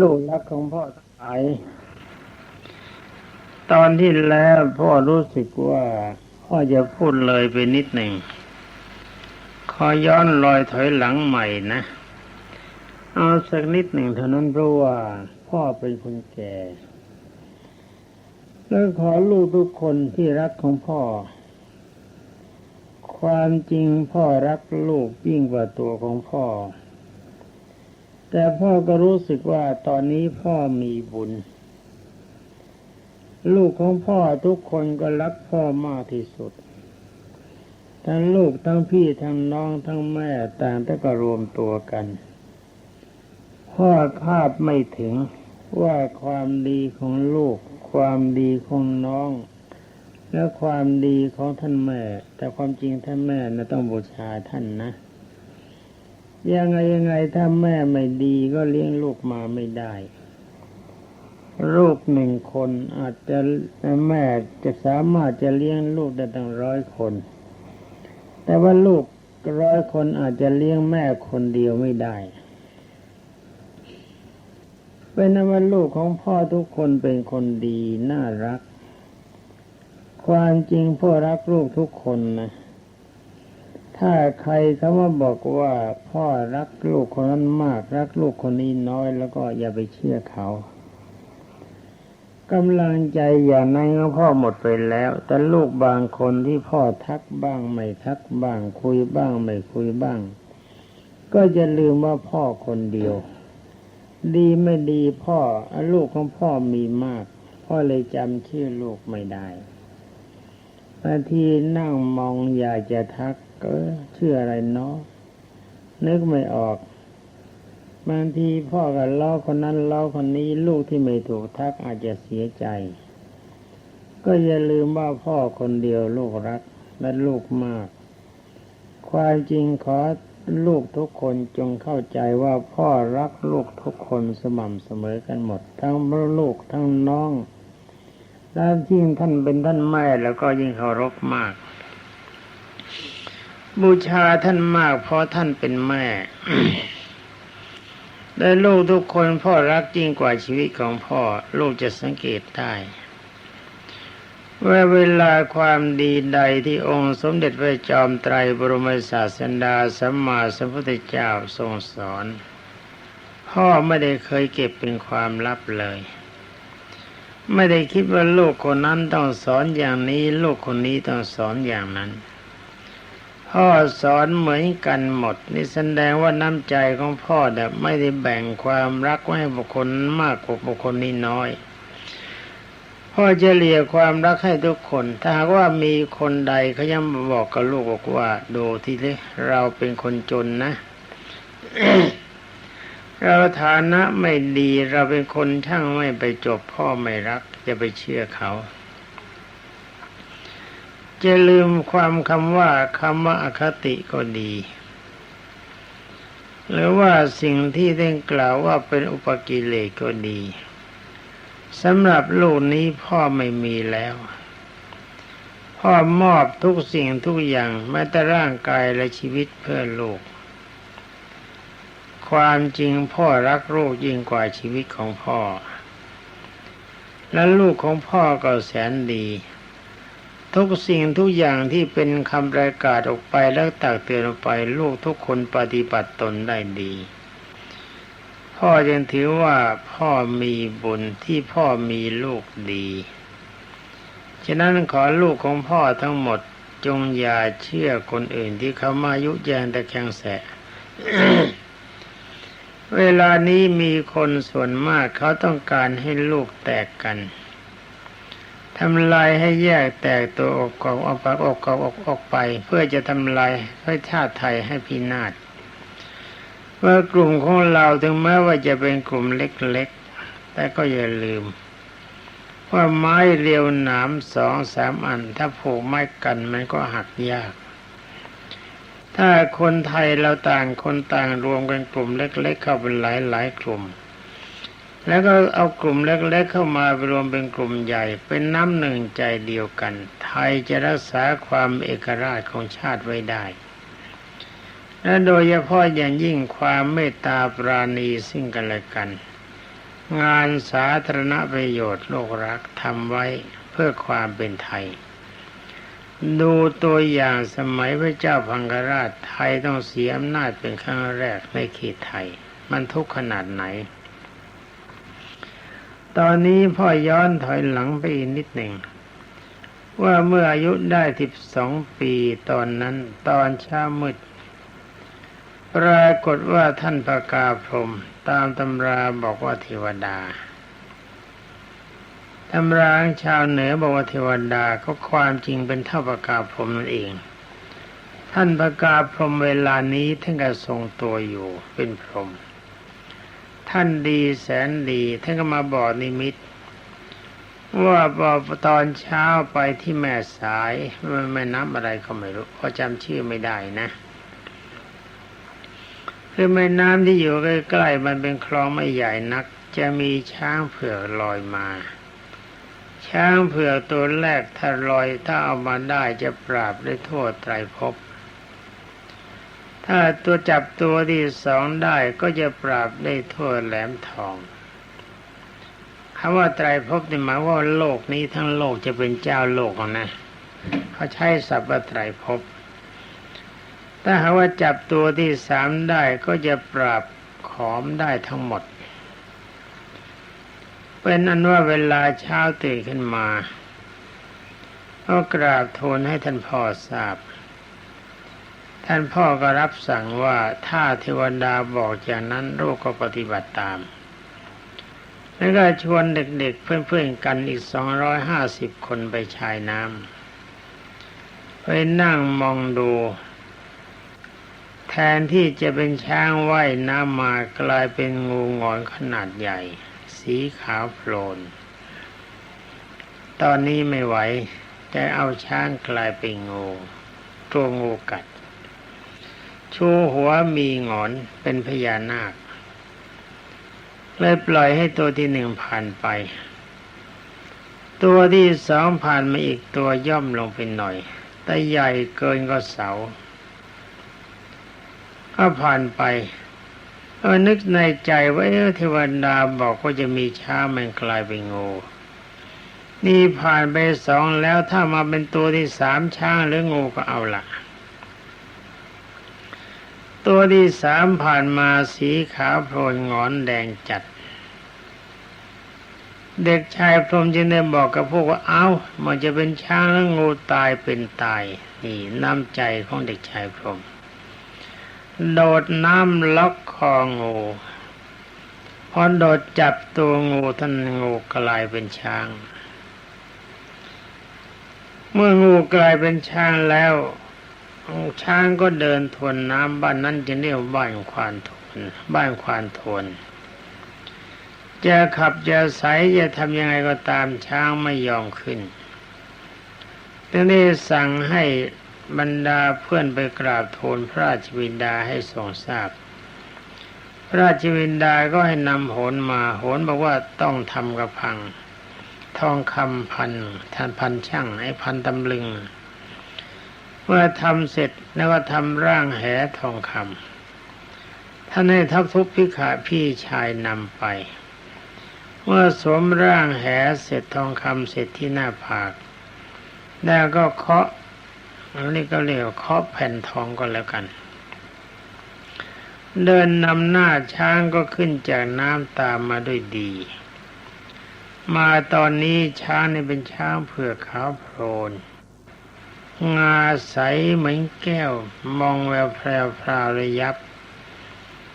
ลูกรักของพ่อทั้งหลาย ตอนที่แล้วพ่อรู้สึกว่าพ่อจะพูดเลยไปนิดหนึ่ง ขอย้อนรอยถอยหลังใหม่นะ เอาสักนิดหนึ่งเท่านั้นเพราะว่าพ่อเป็นคนแก่ แล้วขอลูกทุกคนที่รักของพ่อ ความจริงพ่อรักลูกยิ่งกว่าตัวของพ่อ แต่พ่อก็รู้สึกว่าตอนนี้พ่อมีบุญ ลูกของพ่อทุกคนก็รักพ่อมากที่สุด ทั้งลูกทั้งพี่ทั้งน้องทั้งแม่ต่างแต่ก็รวมตัวกัน พ่อคาดไม่ถึงว่าความดีของลูก ความดีของน้องและความดีของท่านแม่ แต่ความจริงท่านแม่นะต้องบูชาท่านนะ ยังไงยังไงถ้าแม่ไม่ดีก็เลี้ยงลูกมาไม่ได้ ลูกหนึ่งคนอาจจะแม่จะสามารถจะเลี้ยงลูกได้ตั้งร้อยคน แต่ว่าลูกร้อยคนอาจจะเลี้ยงแม่คนเดียวไม่ได้เป็นนว่าลูกของพ่อทุกคนเป็นคนดีน่ารัก ความจริงพ่อรักลูกทุกคนนะ ถ้าใครเขามาบอกว่าพ่อรักลูกคนนั้นมาก รักลูกคนนี้น้อยแล้วก็อย่าไปเชื่อเขากำลังใจอย่างนั้นก็พ่อหมดไปแล้ว แต่ลูกบางคนที่พ่อทักบ้างไม่ทักบ้าง คุยบ้างไม่คุยบ้าง ก็จะลืมว่าพ่อคนเดียว ดีไม่ดีพ่อลูกของพ่อมีมาก พ่อเลยจำชื่อลูกไม่ได้บางทีนั่งมองอยากจะทัก ก็ชื่ออะไรเนาะนึกไม่ออก บางทีพ่อกับล้อคนนั้นล้อคนนี้ลูกที่ไม่ถูกทักอาจจะเสียใจ ก็อย่าลืมว่าพ่อคนเดียวลูกรักและลูกมาก ความจริงขอลูกทุกคนจงเข้าใจว่าพ่อรักลูกทุกคนสม่ำเสมอกันหมด ทั้งลูกทั้งน้อง แล้วยิ่งท่านเป็นท่านแม่แล้วก็ยิ่งเคารพมาก บูชาท่านมากเพราะท่านเป็นแม่ได้ลูกทุกคนพ่อรักยิ่งกว่าชีวิตของพ่อ ลูกจะสังเกตได้ว่าเวลาความดีใดที่องค์สมเด็จพระจอมไตรบรมศาสดาสัมมาสัมพุทธเจ้าทรงสอน พ่อไม่ได้เคยเก็บเป็นความลับเลย ไม่ได้คิดว่าลูกคนนั้นต้องสอนอย่างนี้ ลูกคนนี้ต้องสอนอย่างนั้น พ่อสอนเหมือนกันหมด นี่แสดงว่าน้ำใจของพ่อแบบไม่ได้แบ่งความรักไว้ให้บุคคลมากกว่าบุคคลนี้น้อยพ่อจะเลียความรักให้ทุกคน ถ้าหากว่ามีคนใดเขายังบอกกับลูกบอกว่า ดูที่เลยเราเป็นคนจนนะ เราฐานะไม่ดีเราเป็นคนช่างไม่ไปจบพ่อไม่รักจะไปเชื่อเขา จะลืมความคำว่าคำว่าอคติก็ดี หรือว่าสิ่งที่ได้กล่าวว่าเป็นอุปกิเลสก็ดีสำหรับลูกนี้พ่อไม่มีแล้ว พ่อมอบทุกสิ่งทุกอย่างแม้แต่ร่างกายและชีวิตเพื่อลูก ความจริงพ่อรักลูกยิ่งกว่าชีวิตของพ่อ และลูกของพ่อก็แสนดี ทุกสิ่งทุกอย่างที่เป็นคำประกาศออกไปแล้วตักเตือนออกไป ลูกทุกคนปฏิบัติตนได้ดี พ่อยังถือว่าพ่อมีบุญที่พ่อมีลูกดี ฉะนั้นขอลูกของพ่อทั้งหมดจงอย่าเชื่อคนอื่นที่เขามายุแยงตะแคงแสเวลานี้มีคนส่วนมากเขาต้องการให้ลูกแตกกัน ทำลายให้แยกแตกตัวออกกอกออกปากออกกอกออกออกไป เพื่อจะทำลายให้ชาติไทยให้พินาศว่ากลุ่มของเราถึงแม้ว่าจะเป็นกลุ่มเล็กๆ แต่ก็อย่าลืม ว่าไม้เรียวหนามสองสามอัน ถ้าผูกไม้กันมันก็หักยาก ถ้าคนไทยเราต่างคนต่างรวมกันกลุ่มเล็ก ๆ เข้าเป็นหลายๆกลุ่ม แล้วก็เอากลุ่มเล็กๆเข้ามารวมเป็นกลุ่มใหญ่ เป็นน้ำหนึ่งใจเดียวกัน ไทยจะรักษาความเอกราชของชาติไว้ได้ และโดยเฉพาะอย่างยิ่งความเมตตาปราณีซึ่งกันและกัน งานสาธารณประโยชน์โลกรักทำไว้เพื่อความเป็นไทย ดูตัวอย่างสมัยพระเจ้าพังกราชไทยต้องเสียอำนาจเป็นครั้งแรกในเขตไทย มันทุกข์ขนาดไหน ตอนนี้พ่อย้อนถอยหลังไปอีกนิดหนึ่ง ว่าเมื่ออายุได้สิบสองปีตอนนั้นตอนเช้ามืดปรากฏว่าท่านประกาพรมตามตำราบอกว่าเทวดาตำรางชาวเหนือบอกว่าเทวดาก็ความจริงเป็นเท่าประกาพรมนั่นเอง ท่านประกาพรมเวลานี้ท่านก็ทรงตัวอยู่เป็นพรหม ท่านดีแสนดีท่านก็มาบอกนิมิต ว่าบอกตอนเช้าไปที่แม่สายแม่น้ำอะไรก็ไม่รู้เพราะจำชื่อไม่ได้นะ คือแม่น้ำที่อยู่ใกล้ๆมันเป็นคลองไม่ใหญ่นัก จะมีช้างเผือกลอยมา ช้างเผือกตัวแรกถ้าลอยถ้าเอามาได้จะปราบได้ทั่วไตรภพ ถ้าตัวจับตัวที่สองได้ก็จะปราบได้ทั่วแหลมทองคำว่าไตรภพนี่หมายว่าโลกนี้ทั้งโลกจะเป็นเจ้าโลกนะเขาใช้ศัพท์ไตรภพถ้าหาว่าจับตัวที่สามได้ก็จะปราบขอมได้ทั้งหมด เป็นอันว่าเวลาเช้าตื่นขึ้นมา ก็กราบทูลให้ท่านพ่อทราบ ท่านพ่อก็รับสั่งว่าถ้าเทวดาบอกอย่างนั้นลูกก็ปฏิบัติตาม แล้วก็ชวนเด็กๆเพื่อนๆกันอีกสองร้อยห้าสิบคนไปชายน้ำไปนั่งมองดู แทนที่จะเป็นช้างว่ายน้ำมากลายเป็นงูงอนขนาดใหญ่ สีขาวโพลน ตอนนี้ไม่ไหวจะเอาช้างกลายเป็นงู ตัวงูกัด ชูหัวมีงอนเป็นพญานาค เลยปล่อยให้ตัวที่หนึ่งผ่านไป ตัวที่สองผ่านมาอีกตัวย่อมลงไปหน่อย แต่ใหญ่เกินก็เสา ก็ผ่านไปเออนึกในใจว่าเออเทวดาบอกว่าจะมีช้างมันกลายเป็นงู นี่ผ่านไปสองแล้วถ้ามาเป็นตัวที่สามช้างหรืองูก็เอาละ ตัวที่สามผ่านมาสีขาวโพลนงอนแดงจัด เด็กชายพรหมจึงได้บอกกับพวกว่าเอา้า มันจะเป็นช้างแล้วงูตายเป็นตาย นี่น้ำใจของเด็กชายพรหมโดดน้ำล็อกคองูพอโดดจับตัวงูท่านงูกลายเป็นช้าง เมื่องูกลายเป็นช้างแล้ว ช้างก็เดินทวนน้ำบ้านนั้นจะเรียกบ้านควานทวนบ้านควานทวนจะขับจะใสจะทำยังไงก็ตามช้างไม่ยอมขึ้นจึงได้สั่งให้บรรดาเพื่อนไปกราบทูลพระราชวินดาให้ทรงทราบ พระราชวินดาก็ให้นำโหนมาโหนบอกว่าต้องทำกระพัง ทองคำพันท่านพันช่างไอ้พันตำลึง เมื่อทำเสร็จแล้วก็ทำร่างแหทองคำท่านให้ทัพทุกพิขาพี่ชายนำไป เมื่อสวมร่างแหเสร็จทองคำเสร็จที่หน้าผาก แล้วก็เคาะอันนี้ก็เรียกเคาะแผ่นทองก็แล้วกัน เดินนำหน้าช้างก็ขึ้นจากน้ำตามมาด้วยดี มาตอนนี้ช้างนี่เป็นช้างเผือกขาวโพลน งาใสเหมือนแก้ว มองแววแพรวพราวระยับ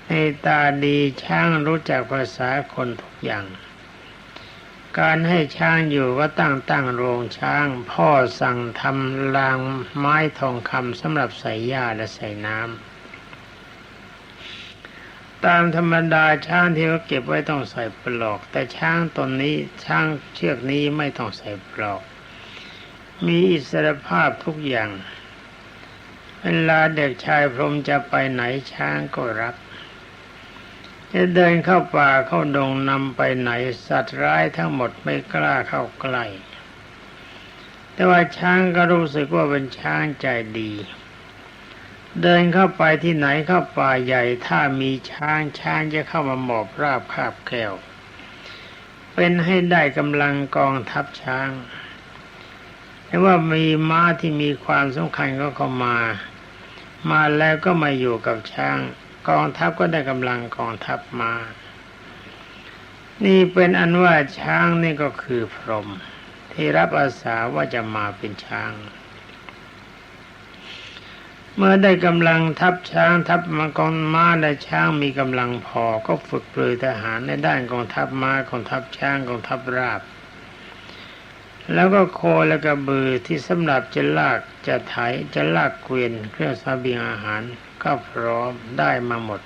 ในตาดีช้างรู้จักภาษาคนทุกอย่าง การให้ช้างอยู่ก็ตั้งตั้งโรงช้าง พ่อสั่งทำรางไม้ทองคำสำหรับใส่หญ้าและใส่น้ำตามธรรมดาช้างที่เขาเก็บไว้ต้องใส่ปลอก แต่ช้างตนนี้ช้างเชือกนี้ไม่ต้องใส่ปลอก มีอิสรภาพทุกอย่าง เวลาเด็กชายพรมจะไปไหนช้างก็รับ จะเดินเข้าป่าเข้าดงนำไปไหนสัตว์ร้ายทั้งหมดไม่กล้าเข้าใกล้ แต่ว่าช้างก็รู้สึกว่าเป็นช้างใจดี เดินเข้าไปที่ไหนเข้าป่าใหญ่ ถ้ามีช้างช้างจะเข้ามาหมอบราบคาบแก้ว เป็นให้ได้กำลังกองทัพช้าง แต่ว่ามีม้าที่มีความสำคัญก็เข้ามา มาแล้วก็มาอยู่กับช้าง กองทัพก็ได้กำลังกองทัพมา นี่เป็นอันว่าช้างนี่ก็คือพรหมที่รับอาสาว่าจะมาเป็นช้าง เมื่อได้กำลังทัพช้างทัพมากองม้าและช้างมีกำลังพอก็ฝึกปลือทหารในด้านกองทัพม้ากองทัพช้างกองทัพราบ แล้วก็โคและกระบือที่สำหรับจะลากจะไถจะลากเกวียนเครื่องสเบียงอาหารก็พร้อมได้มาหมด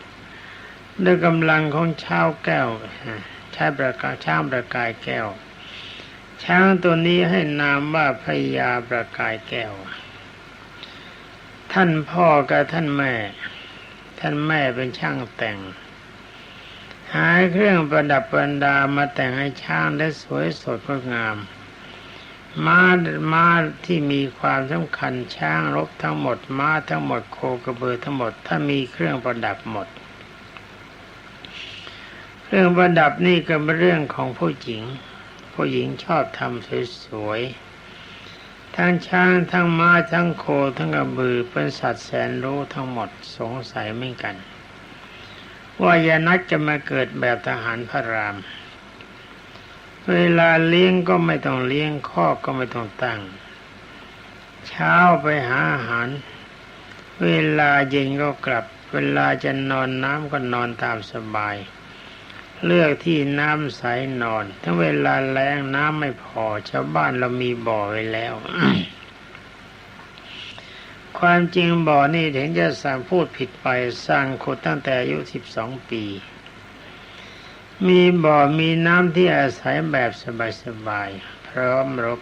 ด้วยกำลังของชาวแก้วใช้ประกาช้างประกายแก้ว ช้างตัวนี้ให้นามว่าพญาประกายแก้ว ท่านพ่อกับท่านแม่ ท่านแม่เป็นช่างแต่ง หาเครื่องประดับประดามาแต่งให้ช้างได้สวยสดงดงาม ม้าม้าที่มีความสำคัญช้างรบทั้งหมด ม้าทั้งหมดโคกระเบือทั้งหมด ถ้ามีเครื่องประดับหมด เครื่องประดับนี่ก็เป็นเรื่องของผู้หญิง ผู้หญิงชอบทำสวยๆทั้งช้างทั้งม้าทั้งโคทั้งกระบือเป็นสัตว์แสนรู้ทั้งหมดสงสัยไม่กัน ว่ายานัดจะมาเกิดแบบทหารพระราม เวลาเลี้ยงก็ไม่ต้องเลี้ยงข้อก็ไม่ต้องตั้ง เช้าไปหาอาหาร เวลาเย็นก็กลับ เวลาจะนอนน้ำก็นอนตามสบาย เลือกที่น้ำใสนอน ถ้าเวลาแรงน้ำไม่พอชาวบ้านเรามีบ่อไว้แล้ว ความจริงบ่อนี่ถึงจะสั่งพูดผิดไปสร้างขุดตั้งแต่อายุสิบสองปี มีบ่อมีน้ำที่อาศัยแบบสบายๆพร้อมรบ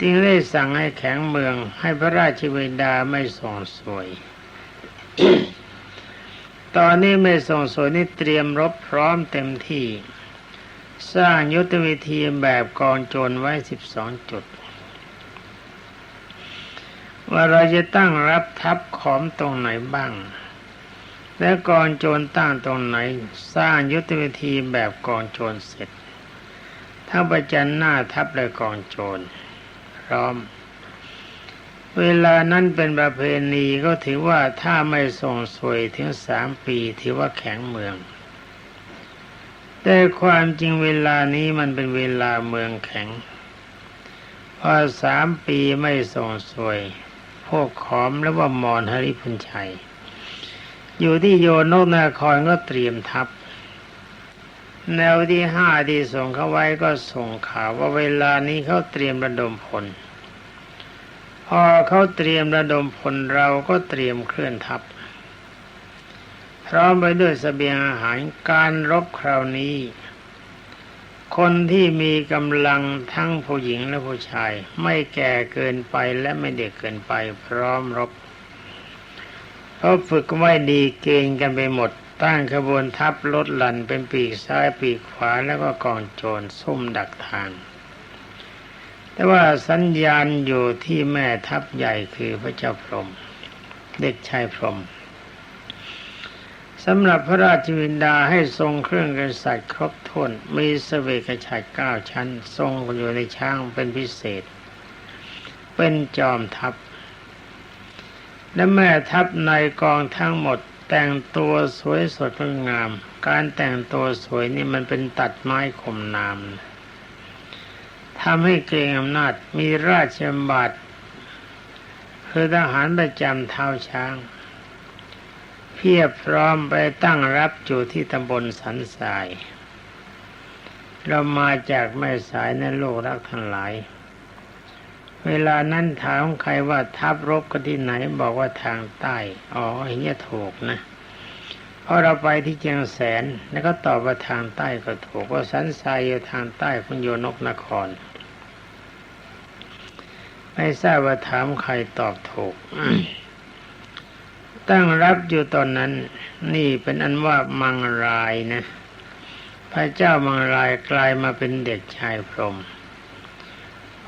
จึงได้สั่งให้แข็งเมือง ให้พระราชวิดาไม่ส่งสวย ตอนนี้ไม่ส่งสวยนี่เตรียมรบพร้อมเต็มที่ สร้างยุทธวิธีแบบกองโจรไว้สิบสองจุด ว่าเราจะตั้งรับทัพขอมตรงไหนบ้าง และกองโจรตั้งตรงไหน สร้างยุทธวิธีแบบกองโจรเสร็จถ้าประจันหน้าทัพและกองโจรพร้อม เวลานั้นเป็นประเพณีก็ถือว่าถ้าไม่ส่งสวยถึงสามปีถือว่าแข็งเมือง แต่ความจริงเวลานี้มันเป็นเวลาเมืองแข็ง พอสามปีไม่ส่งสวย พวกขอมและว่ามอนฮริพุนชัย อยู่ที่โยนกนาครก็เตรียมทัพแนวที่ห้าที่ส่งเข้าไว้ก็ส่งข่าวว่าเวลานี้เขาเตรียมระดมพล พอเขาเตรียมระดมพลเราก็เตรียมเคลื่อนทัพพร้อมไปด้วยสเสบียงอาหารการรบคราวนี้ คนที่มีกำลังทั้งผู้หญิงและผู้ชาย ไม่แก่เกินไปและไม่เด็กเกินไปพร้อมรบ เพราฝึกไว้ดีเกณฑ์กันไปหมด ตั้งขบวนทัพลดหลั่นเป็นปีกซ้ายปีกขวาแล้วก็กองโจรซุ่มดักทาง แต่ว่าสัญญาณอยู่ที่แม่ทัพใหญ่คือพระเจ้าพรหมเด็กชายพรหมสำหรับพระราชวินดาให้ทรงเครื่องกษัตริย์ครบถ้วนมีเสวกฉัตรเก้าชั้น ทรงอยู่ในช้างเป็นพิเศษ เป็นจอมทัพ และแม่ทัพในกองทั้งหมดแต่งตัวสวยสดงดงาม การแต่งตัวสวยนี่มันเป็นตัดไม้ข่มนามทำให้เกรงอำนาจมีราชบาทคือทหารประจำเท้าช้าง เพียบพร้อมไปตั้งรับอยู่ที่ตำบลสันทราย เรามาจากแม่สายในโลกรักทั้งหลาย เวลานั้นถามใครว่าทัพรบกันที่ไหนบอกว่าทางใต้ อ๋ออย่างนี้ถูกนะเพราะเราไปที่เชียงแสนแล้วก็ตอบว่าทางใต้ก็ถูกว่าสันทรายอยู่ทางใต้คุณโยนกนคร ไม่ทราบว่าถามใครตอบถูกตั้งรับอยู่ตอนนั้น นี่เป็นอันว่ามังรายนะ พระเจ้ามังรายกลายมาเป็นเด็กชายพรหม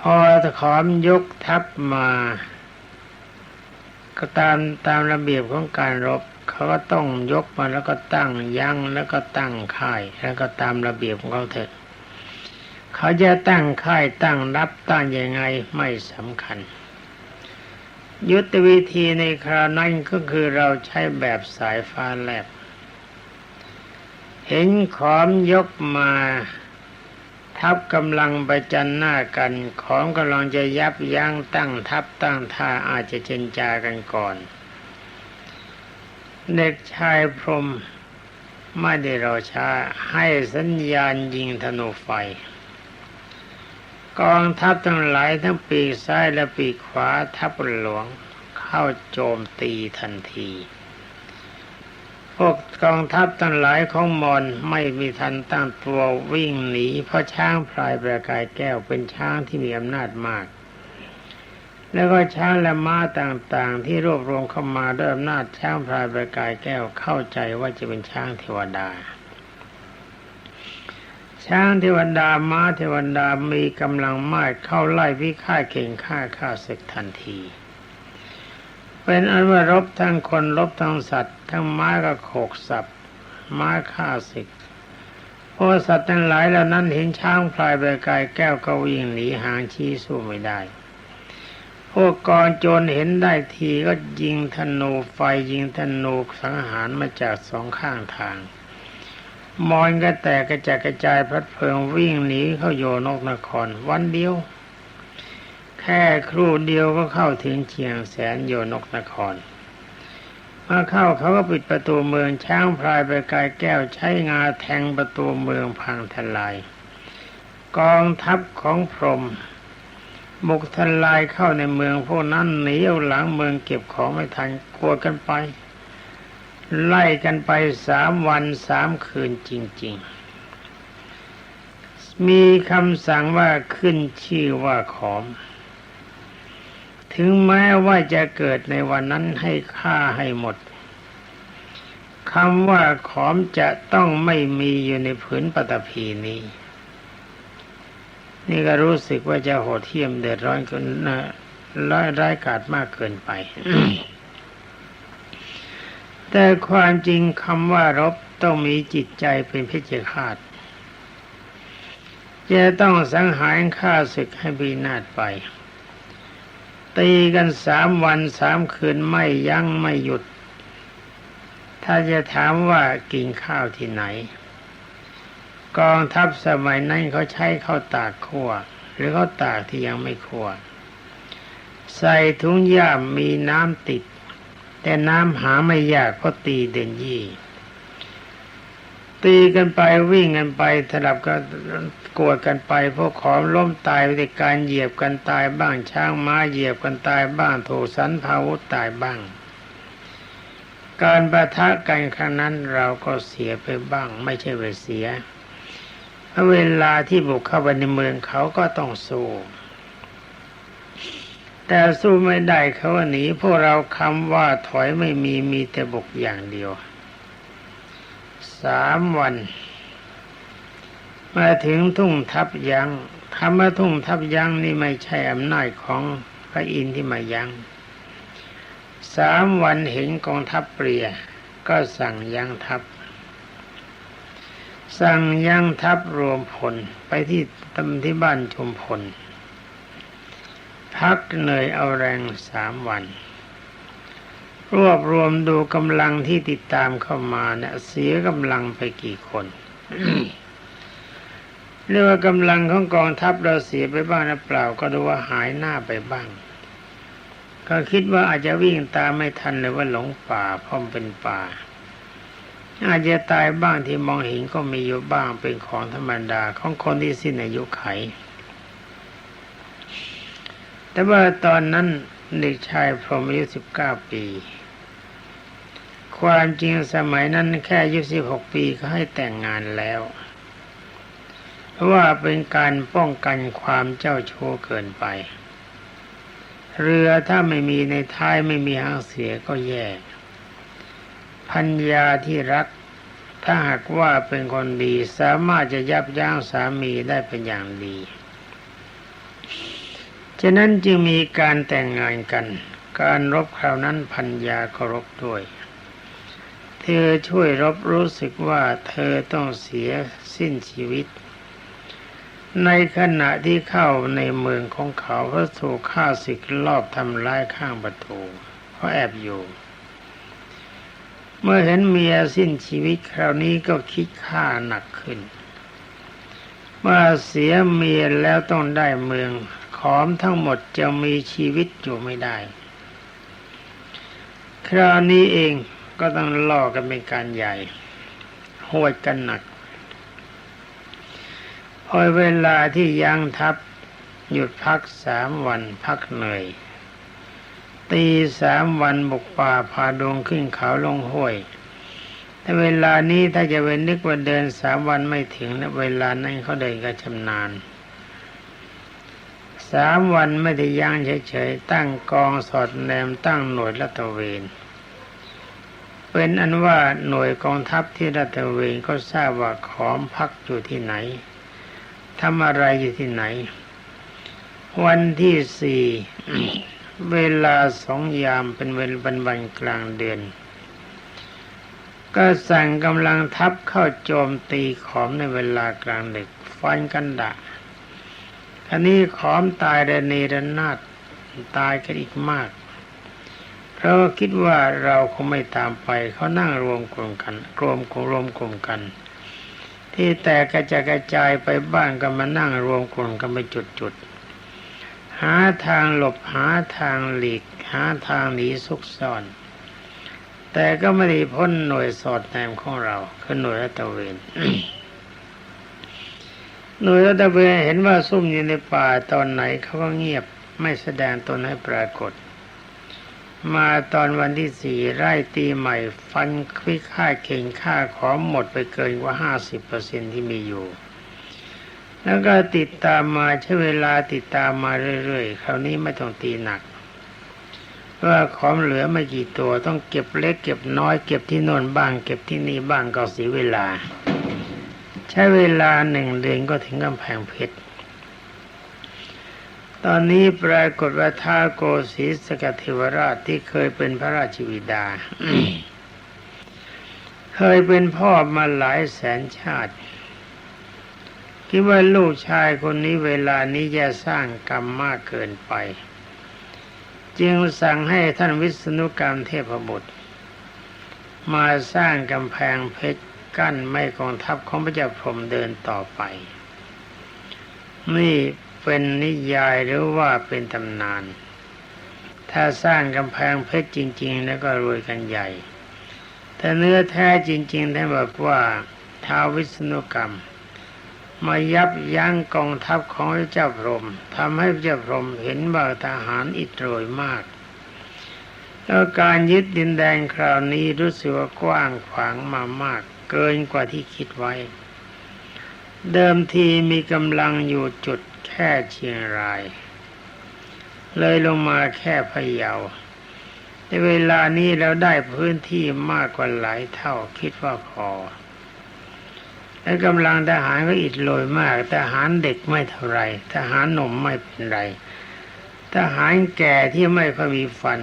พอตะขอมยกทัพมา ก็ตามตามระเบียบของการรบเขาก็ต้องยกมาแล้วก็ตั้งยั้งแล้วก็ตั้งค่ายแล้วก็ตามระเบียบของเขาเถอะเขาจะตั้งค่ายตั้งรับตั้งยังไงไม่สำคัญ ยุทธวิธีในคราวนั้นก็คือเราใช้แบบสายฟ้าแลบ เห็นขอมยกมา ทัพกำลังประจันหน้ากัน ของกำลังจะยับยั้งตั้งทัพตั้งท่าอาจจะเจนจากันก่อน เด็กชายพรมไม่ได้รอช้าให้สัญญาณยิงธนูไฟ กองทัพทั้งหลายทั้งปีกซ้ายและปีกขวาทัพหลวงเข้าโจมตีทันที วกกองทัพทั้งหลายของมอญไม่มีทันตั้งตัววิ่งหนี เพราะช้างพลายประกายแก้วเป็นช้างที่มีอำนาจมาก แล้วก็ช้างและม้าต่างๆ ที่รวบรวมเข้ามาด้วยอำนาจช้างพลายประกายแก้วเข้าใจว่าจะเป็นช้างเทวดา ช้างเทวดาม้าเทวดามีกำลังมากเข้าไล่พิฆาตเข่งฆ่าข้าศึกทันที เป็นอันว่ารบทั้งคนรบทั้งสัตว์ ทั้งม้าก็โขกสับม้าฆ่าศึกเพราะสัตว์ทั้งหลายเหล่านั้นเห็นช้างพลายประกายแก้วก็วิ่งหนีหางชี้สู้ไม่ได้ พวกกองโจรเห็นได้ทีก็ยิงธนูไฟยิงธนูสังหารมาจากสองข้างทาง มอนก็แตกกระจายกระจายพัดเพลิงวิ่งหนีเข้าโยนกนคร วันเดียว แค่ครู่เดียวก็เข้าถึงเชียงแสนโยนกนคร มาเข้าเขาก็ปิดประตูเมืองช้างพลายไปกายแก้วใช้งาแทงประตูเมืองพังทลาย กองทัพของพรหมบุกทลายเข้าในเมืองพวกนั้นหนีเอาหลังเมืองเก็บของไม่ทันกลัวกันไป ไล่กันไปสามวันสามคืนจริง ๆ มีคำสั่งว่าขึ้นชื่อว่าขอม ถึงแม้ว่าจะเกิดในวันนั้นให้ฆ่าให้หมด คำว่าขอมจะต้องไม่มีอยู่ในผืนปฐพีนี้ นี่ก็รู้สึกว่าจะโหดเหี้ยมเดือดร้อนเกินนะร้ายร้ายกาจมากเกินไป แต่ความจริงคำว่ารบต้องมีจิตใจเป็นเพชฌฆาตจะต้องสังหารฆ่าศึกให้พินาศไป ตีกันสามวันสามคืนไม่ยั้งไม่หยุด ถ้าจะถามว่ากินข้าวที่ไหน กองทัพสมัยนั้นเขาใช้ข้าวตากขั่วหรือข้าวตากที่ยังไม่ขั่วใส่ถุงย่ามมีน้ำติด แต่น้ำหาไม่ยากเพราะตีเด่นยี่ตีกันไปวิ่งกันไปสลับก็กวดกันไป พวกขอมล้มตายในการเหยียบกันตายบ้างช้างม้าเหยียบกันตายบ้างถูกสันพาวุธตายบ้าง การประทะกันครั้งนั้นเราก็เสียไปบ้าง ไม่ใช่ไปเสียเวลาที่บุกเข้าไปในเมืองเขาก็ต้องสู้แต่สู้ไม่ได้เขาหนีพวกเราคำว่าถอยไม่มีมีแต่บุกอย่างเดียวสามวัน มาถึงทุ่งทับยังคำว่าทุ่งทับยังนี่ไม่ใช่อำนาจของพระอินทร์ที่มายัง สามวันเห็นกองทัพเปรียก็สั่งยังทัพ สั่งยังทัพรวมพลไปที่ตำที่บ้านชุมพล พักเหนื่อยเอาแรงสามวัน รวบรวมดูกำลังที่ติดตามเข้ามาเนี่ยเสียกำลังไปกี่คนเรียกว่ากำลังของกองทัพเราเสียไปบ้างหรือเปล่าก็ดูว่าหายหน้าไปบ้าง ก็คิดว่าอาจจะวิ่งตามไม่ทันเลยว่าหลงป่าพราะมันเป็นป่า อาจจะตายบ้างที่มองเห็นก็มีอยู่บ้างเป็นของธรรมดาของคนที่สิ้นอายุไข แต่ว่าตอนนั้นเด็กชายพรหมอายุสิบเก้าปี ความจริงสมัยนั้นแค่อายุสิบหกปีเขาให้แต่งงานแล้ว เพราะว่าเป็นการป้องกันความเจ้าชู้เกินไป เรือถ้าไม่มีในท้ายไม่มีหางเสียก็แย่ พัญญาที่รัก ถ้าหากว่าเป็นคนดีสามารถจะยับยั้งสามีได้เป็นอย่างดี ฉะนั้นจึงมีการแต่งงานกัน การรบคราวนั้นพัญญาเคารพด้วย เธอช่วยรบรู้สึกว่าเธอต้องเสียสิ้นชีวิต ในขณะที่เข้าในเมืองของเขาเพราะถูกฆ่าศึกรอบทำร้ายข้างประตูเพราะแอบอยู่ เมื่อเห็นเมียสิ้นชีวิตคราวนี้ก็คิดฆ่าหนักขึ้น เมื่อเสียเมียแล้วต้องได้เมือง ขอมทั้งหมดจะมีชีวิตอยู่ไม่ได้ คราวนี้เองก็ต้องล่อกันเป็นการใหญ่หวดกันหนัก พอเวลาที่ยังทัพหยุดพักสามวันพักเหนื่อย ตีสามวันบุกป่าพาดงขึ้นเขาลงห้วยแต่เวลานี้ถ้าจะเว้นนึกว่าเดินสามวันไม่ถึงนะเวลานั้นเขาเดินก็ชำนาญสามวันไม่ได้ย่างเฉยๆ ตั้งกองสอดแนมตั้งหน่วยละตเวนเป็นอันว่าหน่วยกองทัพที่รัตเวนก็ทราบว่าขอมพักอยู่ที่ไหน ทำอะไรอยู่ที่ไหน วันที่สี่เวลาสองยามเป็นเวลาวันวันกลางเดือน ก็สั่งกำลังทัพเข้าโจมตีขอมในเวลากลางดึกฟันกันดะอันนี้ขอมตายระเนระนาดตายกันอีกมากเราคิดว่าเราคงไม่ตามไปเขานั่งรวมกลุ่มกันรวมกลุ่มรวมกลุ่มกัน ที่แต่กระจายกระจายไปบ้างก็มานั่งรวมกลุ่มกันไปจุดจุดหาทางหลบหาทางหลีก หาทางหนีซุกซ่อน แต่ก็ไม่ได้พ้นหน่วยสอดแนมของเราคือหน่วยรัตเวนหน่วยรัตเวนเห็นว่าซุ่มอยู่ในป่าตอนไหนเขาก็เงียบไม่แสดงตนให้ปรากฏ มาตอนวันที่สี่ไร่ตีใหม่ ฟันคิค่าเข่งค่าของหมดไปเกินกว่าห้าสิบเปอร์เซ็นที่มีอยู่ แล้วก็ติดตามมาใช้เวลาติดตามมาเรื่อยๆ คราวนี้ไม่ต้องตีหนักว่าของเหลือไม่กี่ตัวต้องเก็บเล็กเก็บน้อยเก็บที่โน่นบ้าง เก็บที่นี่บ้างก็เสียเวลา ใช้เวลาหนึ่งเดือนก็ถึงกำแพงเพชร ตอนนี้ปรากฏว่าท้าโกศีสกเทวราชที่เคยเป็นพระราชวิดา เคยเป็นพ่อมาหลายแสนชาติคิดว่าลูกชายคนนี้เวลานี้จะสร้างกรรมมากเกินไป จึงสั่งให้ท่านวิษณุกรรมเทพบุตร มาสร้างกำแพงเพชรกั้นไม่กองทัพของพระเจ้าพรมเดินต่อไป นี่ เป็นนิยายหรือว่าเป็นตำนาน ถ้าสร้างกำแพงเพชรจริง ๆ แล้วก็รวยกันใหญ่ แต่เนื้อแท้จริงๆท่านบอกว่าท้าวิศนุกรรม มายับยั้งกองทัพของพระเจ้าพรหมทำให้พระเจ้าพรหมเห็นว่าทหารอิดโรยมากแล้วการยึดดินแดนคราวนี้รู้สึกว่ากว้างขวางมามาก เกินกว่าที่คิดไว้ เดิมทีมีกำลังอยู่จุด ค่เชียงราย เลยลงมาแค่พะเยาในเวลานี้เราได้พื้นที่มากกว่าหลายเท่าคิดว่าพอและกำลังทหารก็อิดโรยมากทหารเด็กไม่เท่าไรทหารหนุ่มไม่เป็นไรทหารแก่ที่ไม่พอมีฟัน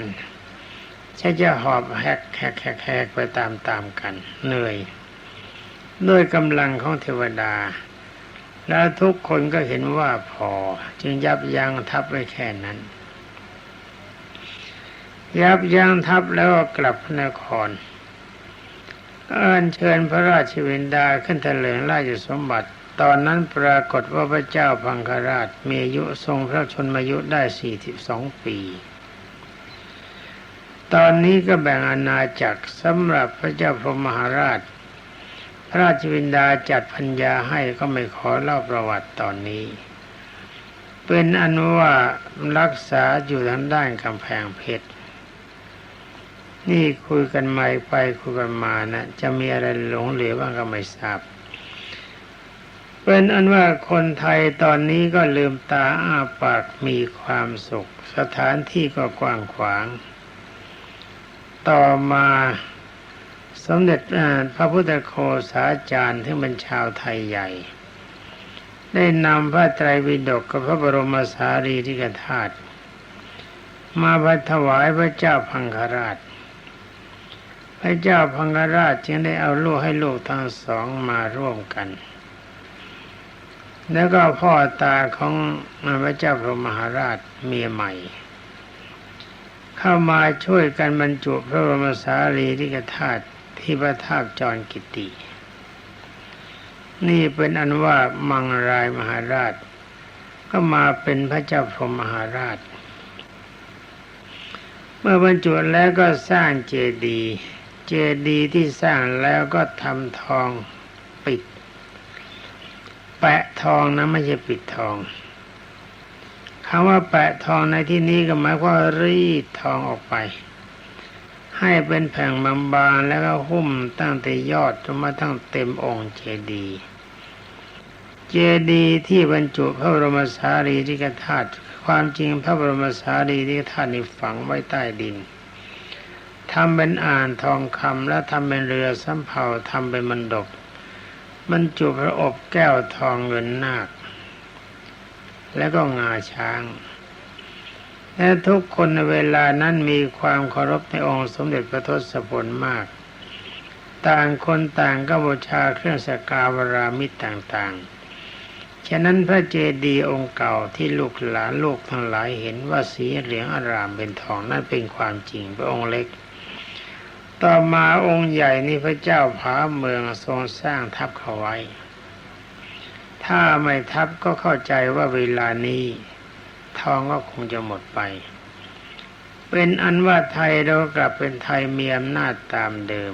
ใช่จะหอบแหกแหกแหกไปตามๆกัน เหนื่อย ด้วยกำลังของเทวดา แล้วทุกคนก็เห็นว่าพอ จึงยับยั้งทับไว้แค่นั้น ยับยั้งทับแล้วกลับพระนครเอิญเชิญพระราชวินดาขึ้นถลิงราชสมบัติ ตอนนั้นปรากฏว่าพระเจ้าพังคราชมีอายุทรงพระชนมายุได้สี่สิบสองปี ตอนนี้ก็แบ่งอาณาจักรสำหรับพระเจ้าพรหมมหาราช พระราชวินดาจัดพัญญาให้ก็ไม่ขอเล่าประวัติตอนนี้ เป็นอนุว่ารักษาอยู่ทางด้านกำแพงเพชร นี่คุยกันมาไปคุยกันมานะจะมีอะไรหลงเหลือบ้างก็ไม่ทราบ เป็นอันว่าคนไทยตอนนี้ก็ลืมตาอ้าปากมีความสุข สถานที่ก็กว้างขวาง ต่อมา สมเด็จพระพุทธโคสาจารย์ที่เป็นชาวไทยใหญ่ ได้นำพระไตรปิฎกกับพระบรมสารีริกธาตุมาบรถวายพระเจ้าพังคราช พระเจ้าพังกราชจึงได้เอาลูกให้ลูกทั้งสองมาร่วมกัน แล้วก็พ่อตาของพระเจ้าพรหมหาราชเมียใหม่ เข้ามาช่วยกันบรรจุพระบรมสารีริกธาตุ ที่พระธาตุจรกิติ นี่เป็นอันว่ามังรายมหาราช ก็มาเป็นพระเจ้าพรหมมหาราช เมื่อบรรจุแล้วก็สร้างเจดีย์เจดีย์ที่สร้างแล้วก็ทำทองปิด แปะทองนะไม่ใช่ปิดทองคำว่าแปะทองในที่นี้ก็หมายว่ารีดทองออกไป ให้เป็นแผ่งบางๆแล้วก็หุ้มตั้งแต่ยอดจนมาทั้งเต็มองค์เจดีย์เจดีย์ที่บรรจุพระบรมสารีริกธาตุความจริงพระบรมสารีริกธาตุนี่ฝังไว้ใต้ดินทำเป็นอ่านทองคำและทำเป็นเรือสำเภาทำเป็นมันดกบรรจุพระอบแก้วทองเงินนาค แล้วก็งาช้าง และทุกคนในเวลานั้นมีความเคารพในองค์สมเด็จพระทศพลมาก ต่างคนต่างก็บูชาเครื่องสกาวรามิตรต่างๆ ฉะนั้นพระเจดีย์องค์เก่าที่ลูกหลานลูกทั้งหลายเห็นว่าสีเหลืองอารามเป็นทองนั่นเป็นความจริงพระองค์เล็ก ต่อมาองค์ใหญ่นี่พระเจ้าผาเมืองทรงสร้างทับเขาไว้ ถ้าไม่ทับก็เข้าใจว่าเวลานี้ ทองก็คงจะหมดไป เป็นอันว่าไทยเรากลับเป็นไทยมีอำนาจตามเดิม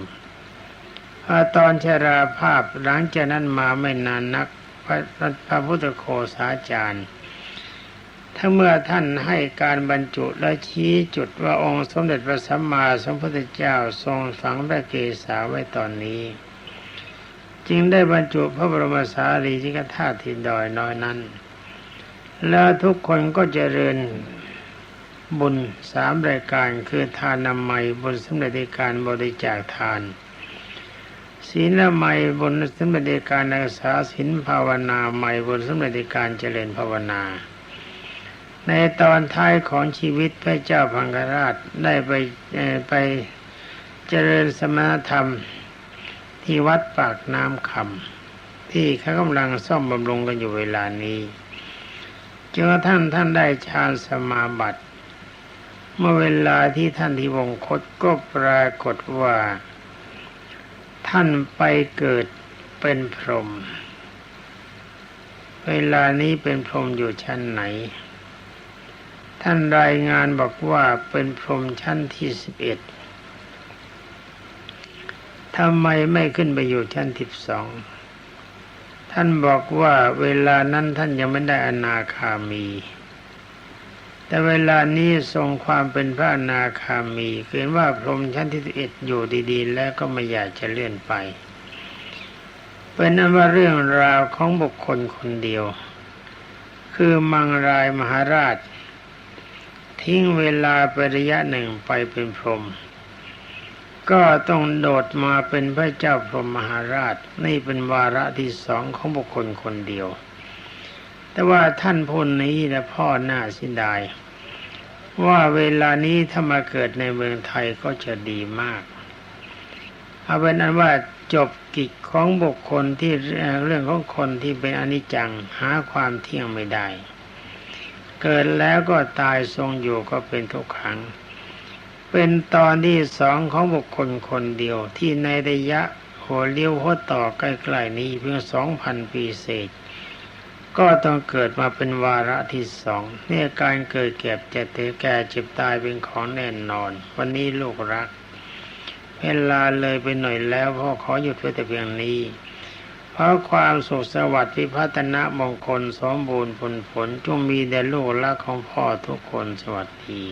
พอตอนชราภาพหลังจากนั้นมาไม่นานนักพระพระพุทธโคสาจารย์ถ้าเมื่อท่านให้การบรรจุและชี้จุดว่าองค์สมเด็จพระสัมมาสัมพุทธเจ้าทรงฝังพระเกศาไว้ตอนนี้ จึงได้บรรจุพระบรมสารีริกธาตุที่ดอยน้อยนั้น แล้วทุกคนก็เจริญบุญสามรายการคือทานนำไมบุญสำเร็จการบริจาคทานศีลละไมบุญสำเร็จการรักษาศีลภาวนาใหม่บุญสำเร็จการเจริญภาวนา ในตอนท้ายของชีวิตพระเจ้าพังกราชได้ไปไปเจริญสมณธรรมที่วัดปากน้ำคำที่เขากำลังซ่อมบำรุงกันอยู่เวลานี้ จนกระทั่งท่านได้ฌานสมาบัติ เมื่อเวลาที่ท่านที่วงคตก็ปรากฏว่า ท่านไปเกิดเป็นพรหมเวลานี้เป็นพรหมอยู่ชั้นไหน ท่านรายงานบอกว่าเป็นพรหมชั้นที่สิบเอ็ดทำไมไม่ขึ้นไปอยู่ชั้นที่สอง ท่านบอกว่าเวลานั้นท่านยังไม่ได้อนาคามี แต่เวลานี้ทรงความเป็นพระอนาคามีเกินว่าพรหมชั้นที่สิบเอ็ดอยู่ดีๆ แล้วก็ไม่อยากจะเลื่อนไป เป็นนั้นว่าเรื่องราวของบุคคลคนเดียว คือมังรายมหาราช ทิ้งเวลาไประยะหนึ่งไปเป็นพรหม ก็ต้องโดดมาเป็นพระเจ้าพรหมมหาราช นี่เป็นวาระที่สองของบุคคลคนเดียว แต่ว่าท่านพูนนี้และพ่อหน้าสิดายว่าเวลานี้ถ้ามาเกิดในเมืองไทยก็จะดีมากเอาเป็นอันว่าจบกิจของบุคคลที่เรื่องของคนที่เป็นอนิจจังหาความเที่ยงไม่ได้ เกิดแล้วก็ตายทรงอยู่ก็เป็นทุกขัง เป็นตอนที่สองของบุคคลคนเดียวที่ในระยะหัวเลี้ยวหัวต่อใกล้ๆนี้เพียงสองพันปีเศษ ก็ต้องเกิดมาเป็นวาระที่สองเนี่ยการเกิดเก็บเจ็บแก่เจ็บตายเป็นของแน่นอน วันนี้ลูกรัก เวลาเลยไปหน่อยแล้วพ่อขอหยุดไว้แต่เพียงนี้ เพราะความสุขสวัสดิ์พิพัฒนมงคลสมบูรณ์ผลผลจงมีแด่ลูกและของพ่อทุกคนสวัสดี